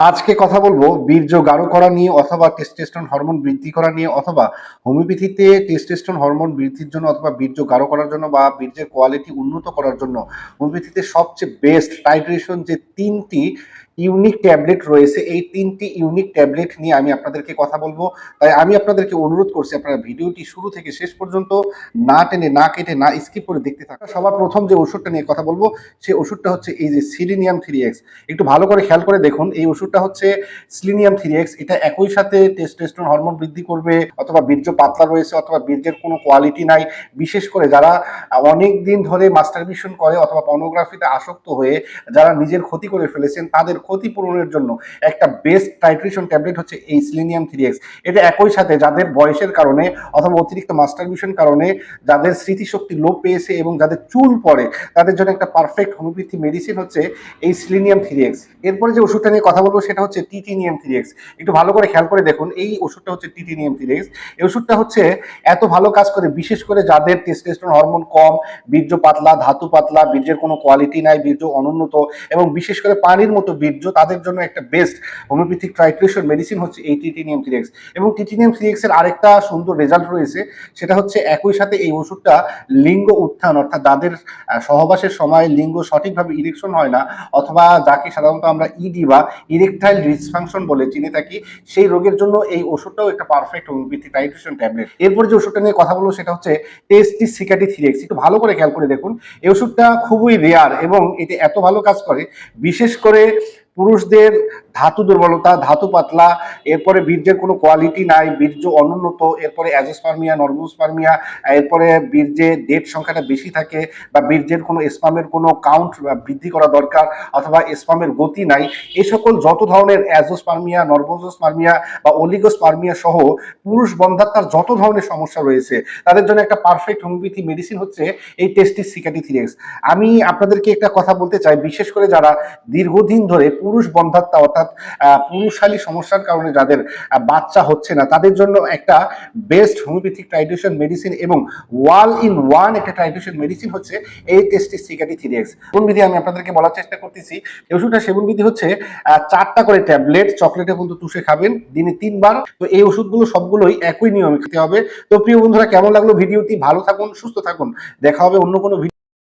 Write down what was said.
আজকে কথা বলব বীর্য গাঢ় করা নিয়ে অথবা টেস্টেস্টন হরমোন বৃদ্ধি করা নিয়ে অথবা হোমিওপ্যাথিতে টেস্টেস্টন হরমোন বৃদ্ধির জন্য অথবা বীর্য গাঢ় করার জন্য বা বীর্যের কোয়ালিটি উন্নত করার জন্য হোমিওপ্যাথিতে সবচেয়ে বেস্ট টাইট্রেশন যে তিনটি ইউনিক ট্যাবলেট রয়েছে। এই তিনটি ইউনিক ট্যাবলেট নিয়ে আমি আপনাদেরকে কথা বলব। তাই আমি আপনাদেরকে অনুরোধ করছি, আপনারা ভিডিওটি শুরু থেকে শেষ পর্যন্ত না টেনে, না কেটে, না স্কিপ করে দেখতে থাকা সবার প্রথম যে ওষুধটা নিয়ে কথা বলব, সেই ওষুধটা হচ্ছে এই যে সিলিনিয়াম থ্রি এক্স একটু ভালো করে খেয়াল করে দেখুন, এই ওষুধটা হচ্ছে সিলিনিয়াম থ্রি এক্স এটা একই সাথে টেস্টোস্টেরন হরমোন বৃদ্ধি করবে, অথবা বীর্য পাতলা রয়েছে, অথবা বীর্যের কোনো কোয়ালিটি নাই। বিশেষ করে যারা অনেক দিন ধরে মাস্টারবিশন করে, অথবা পর্নোগ্রাফিতে আসক্ত হয়ে যারা নিজের ক্ষতি করে ফেলেছেন, তাদের ক্ষতি পূরণের জন্য একটা বেস্ট টাইট্রেশন ট্যাবলেট হচ্ছে এই সিলিনিয়াম থ্রি এক্স এটা একই সাথে যাদের বয়সের কারণে অথবা অতিরিক্ত মাস্টারবিশন কারণে যাদের স্মৃতিশক্তি লোপ পেয়েছে এবং যাদের চুল পড়ে, তাদের জন্য একটা পারফেক্ট হোমিওপ্যাথি মেডিসিন হচ্ছে এই সিলিনিয়াম থ্রি এক্স এরপরে যে ওষুধটা নিয়ে কথা বলব সেটা হচ্ছে টিটিনিয়াম থ্রি এক্স একটু ভালো করে খেয়াল করে দেখুন, এই ওষুধটা হচ্ছে টিটিনিয়াম থ্রি এক্স এই ওষুধটা হচ্ছে এত ভালো কাজ করে, বিশেষ করে যাদের টেস্টোস্টেরন হরমোন কম, বীর্য পাতলা, ধাতু পাতলা, বীর্যের কোনো কোয়ালিটি নাই, বীর্য অনুন্নত এবং বিশেষ করে পানির মতো বীর্য তাদের জন্য একটা বেস্ট হোমিওপ্যাথিক ট্রাইট্রেশন মেডিসিন হচ্ছে এই টিটিনিয়াম থ্রি এক্স এবং টিটিনিয়াম থ্রি এক্সের আরেকটা সুন্দর রেজাল্ট রয়েছে, সেটা হচ্ছে একই সাথে এই ওষুধটা লিঙ্গ উত্থান, অর্থাৎ যাদের সহবাসের সময় লিঙ্গ সঠিকভাবে ইরেকশন হয় না, অথবা যাকে সাধারণত আমরা ইডি বা ইরেকটাইল ডিসফাংশন বলে চিনে থাকি, সেই রোগের জন্য এই ওষুধটাও একটা পারফেক্ট হোমিওপ্যাথি টাইট্রেশন ট্যাবলেট এরপর যে ওষুধটা নিয়ে কথা বলব সেটা হচ্ছে টেস্টি সিকাটি থ্রি এক্স একটু ভালো করে খেয়াল করে দেখুন, এই ওষুধটা খুবই রেয়ার এবং এটা এত ভালো কাজ করে, বিশেষ করে পুরুষদের ধাতু দুর্বলতা, ধাতু পাতলা, এরপরে বীর্যের কোনো কোয়ালিটি নাই, বীর্য অনুন্নত, এরপরে অ্যাজোস্পার্মিয়া, নর্মোস্পার্মিয়া, এরপরে বীর্যে ডেট সংখ্যাটা বেশি থাকে বা বীর্যের কোনো স্পামের কোনো কাউন্ট বৃদ্ধি করা দরকার অথবা স্পামের গতি নাই এই সকল যত ধরনের অ্যাজোস্পার্মিয়া নর্মোজোস্পার্মিয়া বা অলিগোস্পার্মিয়া সহ পুরুষ বন্ধাত্মার যত ধরনের সমস্যা রয়েছে, তাদের জন্য একটা পারফেক্ট হোমিওপ্যাথি মেডিসিন হচ্ছে এই টেস্টিস সিকাটি থ্রিএক্স আমি আপনাদেরকে একটা কথা বলতে চাই, বিশেষ করে যারা দীর্ঘদিন ধরে পুরুষ বন্ধাত্মা অর্থাৎ আহ, পুরুষালী সমস্যার কারণে যাদের বাচ্চা হচ্ছে না তাদের জন্য একটা বেস্ট হোমিওপ্যাথিক টাইট্রেশন মেডিসিন এবং ওয়াল ইন ওয়ান একটা টাইট্রেশন মেডিসিন হচ্ছে এই টেস্টিস সিকাটি থ্রি এক্স বিধি আমি আপনাদেরকে বলার চেষ্টা করতেছি। ওষুধটা সেবন বিধি হচ্ছে চারটা করে ট্যাবলেট চকলেটে কিন্তু তুষে খাবেন দিনে তিনবার। তো এই ওষুধগুলো সবগুলোই একই নিয়মে খেতে হবে। তো প্রিয় বন্ধুরা কেমন লাগল ভিডিওটি? ভালো থাকুন সুস্থ থাকুন। দেখা হবে অন্য কোনো ভিডিও